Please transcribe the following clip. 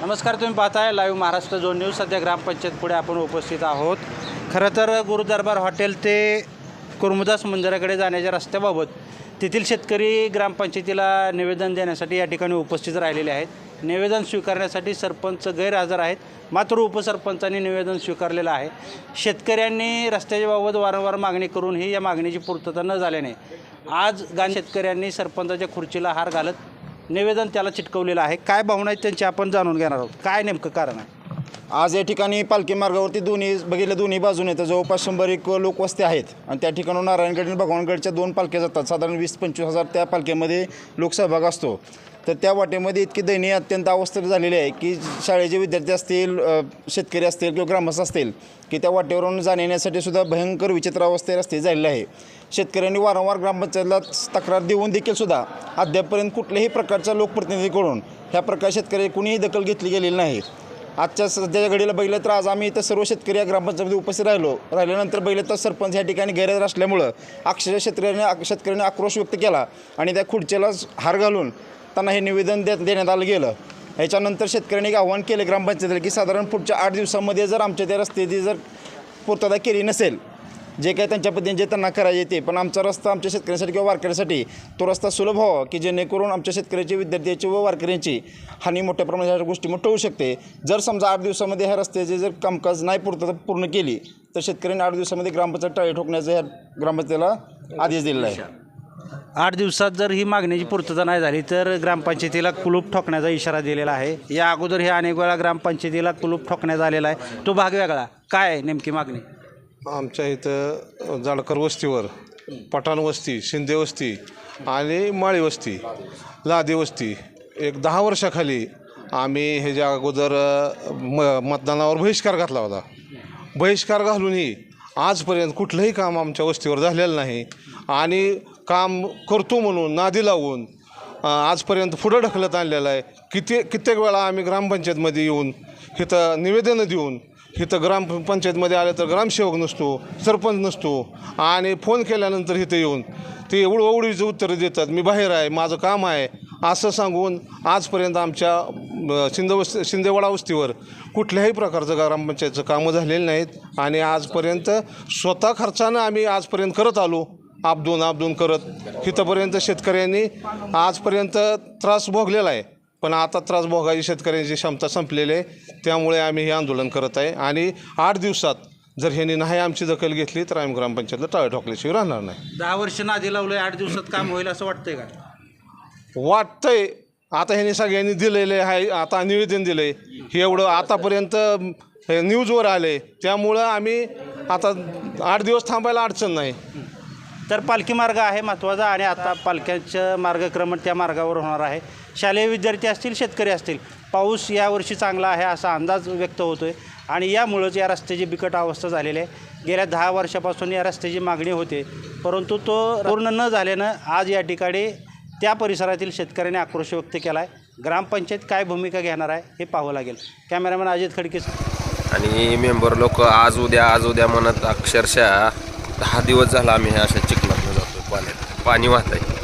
नमस्कार तुम्ही पाहताय लाईव्ह महाराष्ट्र झोन न्यूज सध्या ग्रामपंचायत पुढे आपण उपस्थित आहोत. खरं तर गुरुदरबार हॉटेल ते कुर्मुदास मंदिराकडे जाण्याच्या रस्त्याबाबत तेथील शेतकरी ग्रामपंचायतीला निवेदन देण्यासाठी या ठिकाणी उपस्थित राहिलेले आहेत. निवेदन स्वीकारण्यासाठी सरपंच गैरहजर आहेत. मात्र उपसरपंचांनी निवेदन स्वीकारलेलं आहे. शेतकऱ्यांनी रस्त्याच्या बाबत वारंवार मागणी करूनही या मागणीची पूर्तता न झाल्याने आज गाण शेतकऱ्यांनी सरपंचाच्या खुर्चीला हार घालत निवेदन त्याला चिटकवलेलं आहे. काय भावना आहेत त्यांची आपण जाणून घेणार आहोत. काय नेमकं कारण आहे? आज या ठिकाणी पालखी मार्गावरती दोन्ही बघितलं दोन्ही बाजूने तर जवळपास शंभर एक लोकवस्ती आहेत. आणि त्या ठिकाणून नारायणगड आणि भगवानगडच्या दोन पालख्या जातात. साधारण वीस पंचवीस हजार त्या पालख्यामध्ये लोकसहभाग असतो. तर त्या वाटेमध्ये इतकी दयनीय अत्यंत अवस्था झालेली आहे की शाळेचे विद्यार्थी असतील शेतकरी असतील किंवा ग्रामस्थ असतील की त्या वाटेवरून जाण्यासाठी सुद्धा भयंकर विचित्र अवस्थे रस्ते झालेले आहे. शेतकऱ्यांनी वारंवार ग्रामपंचायतला तक्रार देऊन देखील सुद्धा अद्यापपर्यंत कुठल्याही प्रकारच्या लोकप्रतिनिधीकडून ह्या प्रकार शेतकरी कुणीही दखल घेतली गेलेली नाही. आजच्या सध्याच्या घडीला बघितलं तर आज आम्ही इथं सर्व शेतकरी या ग्रामपंचायतमध्ये उपस्थित राहिलो राहिल्यानंतर बघितलं तर सरपंच या ठिकाणी गैरहजर असल्यामुळं अक्षरशः शेतकऱ्यांनी शेतकऱ्यांनी आक्रोश व्यक्त केला आणि त्या खुर्चीला हार घालून त्यांना हे निवेदन दे देण्यात आलं गेलं. याच्यानंतर शेतकऱ्यांनी एक आव्हान केलं ग्रामपंचायतीला की साधारण पुढच्या आठ दिवसामध्ये जर आमच्या त्या रस्त्याची जर पूर्तता केली नसेल जे काही त्यांच्या पद्धतीने जे त्यांना करायचे ते पण आमचा रस्ता आमच्या शेतकऱ्यांसाठी किंवा वारकऱ्यांसाठी तो रस्ता सुलभ व्हावा की जेणेकरून आमच्या शेतकऱ्याची विद्यार्थ्याची व वारकऱ्यांची हानी मोठ्या प्रमाणात ह्या मोठं होऊ शकते. जर समजा आठ दिवसामध्ये ह्या रस्त्याचे जर कामकाज नाही पूर्तता पूर्ण केली तर शेतकऱ्यांनी आठ दिवसामध्ये ग्रामपंचायत टाळी ठोकण्याचा ह्या ग्रामपंचायतीला आदेश दिलेला आहे. आठ दिवसात जर ही मागणीची पूर्तता नाही झाली तर ग्रामपंचायतीला कुलूप ठोकण्याचा इशारा दिलेला आहे. या अगोदर हे अनेक वेळा ग्रामपंचायतीला कुलूप ठोकण्यात आलेला आहे. तो भाग वेगळा. काय आहे नेमकी मागणी? आमच्या इथं जाडकर वस्तीवर पठाण वस्ती शिंदे वस्ती आणि माळी वस्ती लादी वस्ती. एक दहा वर्षाखाली आम्ही ह्याच्या अगोदर म मतदानावर बहिष्कार घातला होता. बहिष्कार घालूनही आजपर्यंत कुठलंही काम आमच्या वस्तीवर झालेलं नाही. आणि काम करतो म्हणून नादी लावून आजपर्यंत पुढं ढकलत आणलेलं आहे. किती कित्येक वेळा आम्ही ग्रामपंचायतमध्ये येऊन इथं निवेदनं देऊन इथं ग्रामपंचायतमध्ये आलं तर ग्रामसेवक नसतो सरपंच नसतो आणि फोन केल्यानंतर इथं येऊन ते एवढं ओवडीचं उत्तरं देतात मी बाहेर आहे माझं काम आहे. असं सांगून आजपर्यंत आमच्या शिंदेवस् शिंदे वस्ती शिंदेवाडा वस्तीवर कुठल्याही प्रकारचं ग्रामपंचायतचं कामं झालेली नाहीत. आणि आजपर्यंत स्वतः खर्चानं आम्ही आजपर्यंत करत आलो. आपदून आपदून करत इथंपर्यंत शेतकऱ्यांनी आजपर्यंत त्रास भोगलेला आहे. पण आता त्रास भोगायची शेतकऱ्यांची क्षमता संपलेली आहे. त्यामुळे आम्ही हे आंदोलन करत आहे. आणि आठ दिवसात जर ह्यांनी नाही आमची दखल घेतली तर आम्ही ग्रामपंचायतला टाळे ठोकल्याशिवाय राहणार नाही. दहा वर्ष नादी लावलंय आठ दिवसात काम होईल असं वाटतंय का? वाटतंय. आता ह्यांनी सगळ्यांनी दिलेले आहे. आता निवेदन दिलं आहे हे एवढं आतापर्यंत न्यूजवर आले त्यामुळं आम्ही आता आठ दिवस थांबायला अडचण नाही. तर पालखी मार्ग आहे महत्त्वाचा आणि आता पालख्यांचं मार्गक्रमण त्या मार्गावर होणार आहे. शालेय विद्यार्थी असतील शेतकरी असतील पाऊस यावर्षी चांगला आहे असा अंदाज व्यक्त होतो आहे आणि यामुळंच या रस्त्याची बिकट अवस्था झालेली आहे. गेल्या दहा वर्षापासून या रस्त्याची मागणी होते. परंतु तो पूर्ण न झाल्यानं आज या ठिकाणी त्या परिसरातील शेतकऱ्यांनी आक्रोश व्यक्त केला आहे ग्रामपंचायत काय भूमिका घेणार आहे हे पाहावं लागेल. कॅमेरामॅन अजित खडके आणि मेंबर लोक आज उद्या आज उद्या म्हणत अक्षरशः दहा दिवस झाला आम्ही ह्या अशा चिखलातनं जातो पाण्यात. पाणी वाहत आहे